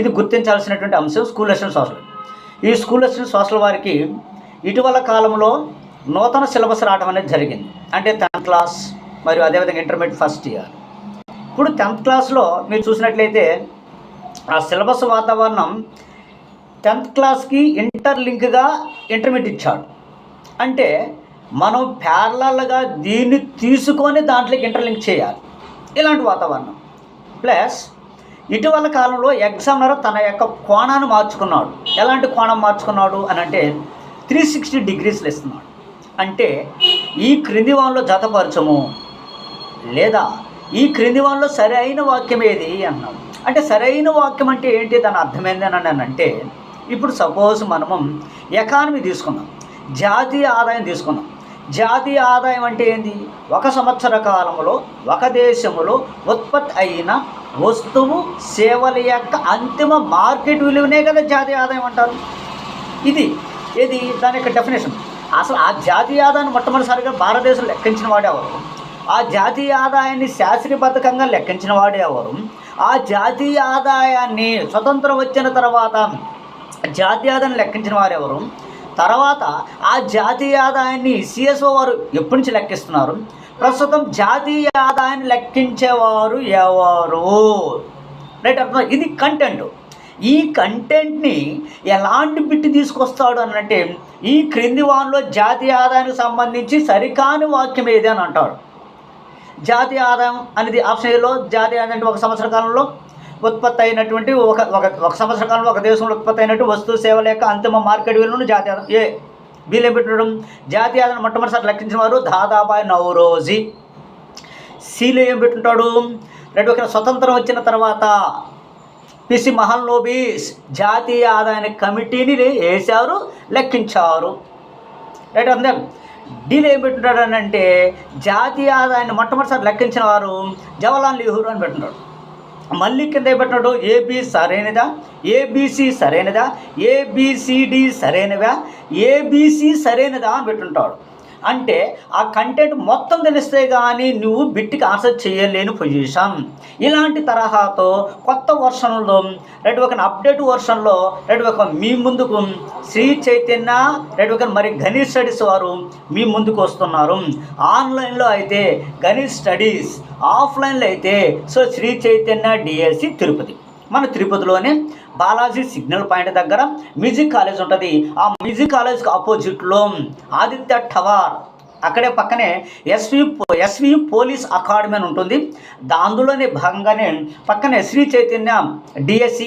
ఇది గుర్తించాల్సినటువంటి అంశం స్కూల్ లెసన్ సోషల్. ఈ స్కూల్ లెసన్ సోషల్ వారికి ఇటీవల కాలంలో నూతన సిలబస్ రావడం అనేది జరిగింది. అంటే టెన్త్ క్లాస్ మరియు అదేవిధంగా ఇంటర్మీడియట్ ఫస్ట్ ఇయర్. ఇప్పుడు టెన్త్ క్లాస్లో మీరు చూసినట్లయితే ఆ సిలబస్ వాతావరణం టెన్త్ క్లాస్కి ఇంటర్లింక్గా ఇంటర్మీడియట్ ఇచ్చాడు. అంటే మనం ప్యారలల్గా దీన్ని తీసుకొని దాంట్లోకి ఇంటర్లింక్ చేయాలి. ఇలాంటి వాతావరణం. ప్లస్ ఇటీవల కాలంలో ఎగ్జామినర్ తన యొక్క కోణాన్ని మార్చుకున్నాడు. ఎలాంటి కోణం మార్చుకున్నాడు అని అంటే త్రీ సిక్స్టీ డిగ్రీస్లు ఇస్తున్నాడు అంటే ఈ క్రింది వాళ్ళలో జతపరచము లేదా ఈ క్రింది వాళ్ళలో సరైన వాక్యం ఏది అన్నాం అంటే సరైన వాక్యం అంటే ఏంటి? దాని అర్థమైంది అని అంటే ఇప్పుడు సపోజ్ మనము ఎకానమీ తీసుకున్నాం జాతీయ ఆదాయం తీసుకున్నాం జాతీయ ఆదాయం అంటే ఏంది? ఒక సంవత్సర కాలంలో ఒక దేశంలో ఉత్పత్తి అయిన వస్తువు సేవల యొక్క అంతిమ మార్కెట్ విలువనే కదా జాతీయ ఆదాయం అంటారు. ఇది ఇది దాని యొక్క డెఫినేషన్ అసలు ఆ జాతీయ ఆదాయాన్ని మొట్టమొదటిసారిగా భారతదేశం లెక్కించిన వాడేవారు ఆ జాతీయ ఆదాయాన్ని శాస్త్రీయబద్ధకంగా లెక్కించిన వాడేవారు ఆ జాతీయ ఆదాయాన్ని స్వతంత్రం వచ్చిన తర్వాత జాతీయ ఆదాయాన్ని లెక్కించిన వారెవరు తర్వాత ఆ జాతీయ ఆదాయాన్ని సిఎస్ఓ వారు ఎప్పటి నుంచి లెక్కిస్తున్నారు? ప్రస్తుతం జాతీయ ఆదాయాన్ని లెక్కించేవారు ఎవరు? రైట్ అర్థం ఇది కంటెంట్ ఈ కంటెంట్ని ఎలాంటి బిట్ తీసుకొస్తాడు అనంటే ఈ క్రింది వాన్లో జాతీయ ఆదాయానికి సంబంధించి సరికాని వాక్యం ఏది అని అంటాడు జాతీయ ఆదాయం అనేది ఆప్షన్ ఏలో? జాతీయ ఆదాయం అంటే ఒక సంవత్సర కాలంలో? ఉత్పత్తి అయినటువంటి ఒక ఒక ఒక సంవత్సర కాలంలో ఒక దేశంలో ఉత్పత్తి అయినట్టు వస్తువు సేవల యొక్క అంతిమ మార్కెట్ విలువను జాతీయ ఏ బీలో పెట్టడం? జాతీయ ఆదాయం మొట్టమొదటిసారి లెక్కించిన వారు దాదాబాయ్ నవరోజీ. సీలో ఏం పెట్టుంటాడు? రెండు ఒక స్వతంత్రం వచ్చిన తర్వాత పిసి మహల్లోబీస్ జాతీయ ఆదాయ కమిటీని వేశారు లెక్కించారు. రైట్ అందే డీల్ ఏం పెట్టుంటాడు అని అంటే జాతీయ ఆదాయాన్ని మొట్టమొదటిసారి లెక్కించిన వారు జవహర్లాల్ నెహ్రూ అని పెట్టున్నాడు మళ్ళీ కింద ఏం పెట్టినాడు ఏబి సరైనదా? ఏబిసి సరైనదా? ఏబిసిడి సరైనవా ఏబిసి సరైనదా అని పెట్టుంటాడు. అంటే ఆ కంటెంట్ మొత్తం తెలిస్తే కానీ నువ్వు బిట్టికి ఆన్సర్ చేయలేని పొజిషన్ ఇలాంటి తరహాతో కొత్త వర్షన్లో రెడ్ ఒక అప్డేట్ వర్షన్లో రెడ్ ఒక మీ ముందుకు శ్రీ చైతన్య రెడ్ ఒక మరి గణేష్ స్టడీస్ వారు మీ ముందుకు వస్తున్నారు. ఆన్లైన్లో అయితే గణేష్ స్టడీస్ ఆఫ్లైన్లో అయితే so Shri Chaitanya D S C Tirupati. మన తిరుపతిలోనే బాలాజీ సిగ్నల్ పాయింట్ దగ్గర మ్యూజిక్ కాలేజ్ ఉంటుంది. ఆ మ్యూజిక్ కాలేజ్కి ఆపోజిట్లో ఆదిత్య టవర్. అక్కడే పక్కనే ఎస్వి ఎస్వి పోలీస్ అకాడమీ అని ఉంటుంది. అందులోనే భాగంగానే పక్కనే శ్రీ చైతన్య డిఎస్సి